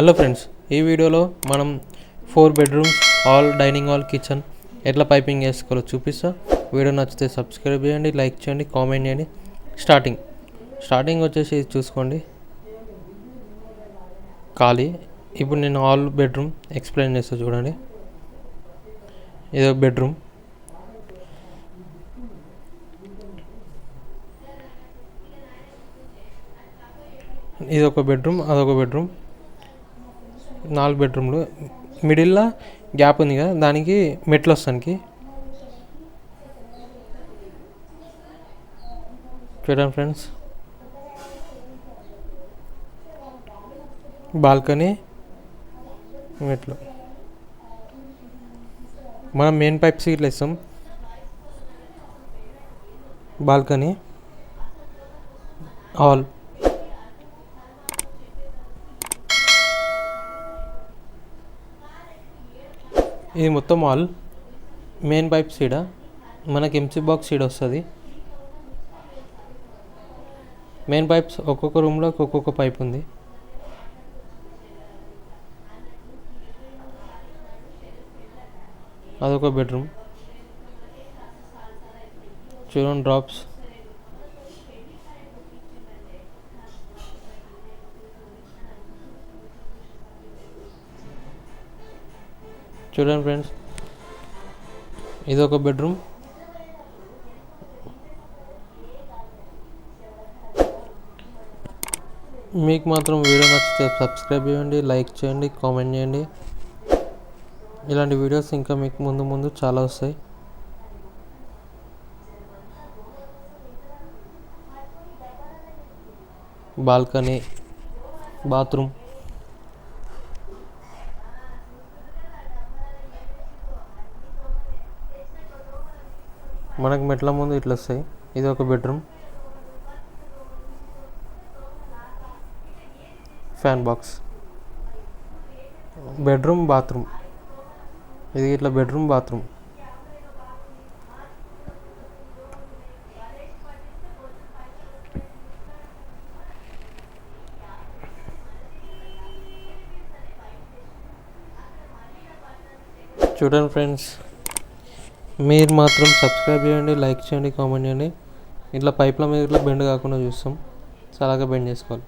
Hello friends ఈ వీడియోలో మనం four bedrooms hall dining hall kitchen ఎట్లా పైపింగ్ చేసుకోవాలో చూపిస్తా. వీడియో నచ్చితే సబ్స్క్రైబ్ చేయండి లైక్ చేయండి కామెంట్ చేయండి. స్టార్టింగ్. స్టార్టింగ్ వచ్చేసి ఇది చూసుకోండి. ఖాళీ. ఇప్పుడు నేను హాల్ బెడ్రూమ్ ఎక్స్ప్లెయిన్ చేస్తా చూడండి. ఇది ఒక బెడ్రూమ్. ఇది ఒక బెడ్రూమ్ అదొక బెడ్రూమ్. నాలుగు బెడ్రూమ్లు. మిడిల్లో గ్యాప్ ఉంది కదా దానికి మెట్లు వస్తానికి చూడండి ఫ్రెండ్స్. బాల్కనీ మెట్లు. మనం మెయిన్ పైప్స్ ఇట్లా ఇస్తాం బాల్కనీ హాల్. ఇది మొత్తం ఆల్ మెయిన్ పైప్ సీడ మనకి ఎంసీ బాక్స్ సీడ్ వస్తుంది. మెయిన్ పైప్స్ ఒక్కొక్క రూమ్లో ఒక్కొక్క పైప్ ఉంది. అదొక బెడ్రూమ్ చూడండి డ్రాప్స్ చూడండి ఫ్రెండ్స్. ఇది ఒక బెడ్రూమ్. మీకు మాత్రం వీడియో నచ్చితే సబ్స్క్రైబ్ చేయండి లైక్ చేయండి కామెంట్ చేయండి. ఇలాంటి వీడియోస్ ఇంకా మీకు ముందు ముందు చాలా వస్తాయి. Balcony bathroom. మనకు మెట్ల ముందు ఇట్లా వస్తాయి. ఇది ఒక bedroom. Fan box. Bedroom bathroom. ఇది ఇట్లా బెడ్రూమ్ బాత్రూమ్. చూడండి ఫ్రెండ్స్. మీరు మాత్రం సబ్స్క్రైబ్ చేయండి లైక్ చేయండి కామెంట్ చేయండి. ఇట్లా పైప్ల మీద ఇట్లా బెండ్ కాకుండా చూస్తాం. సో అలాగే బెండ్ చేసుకోవాలి.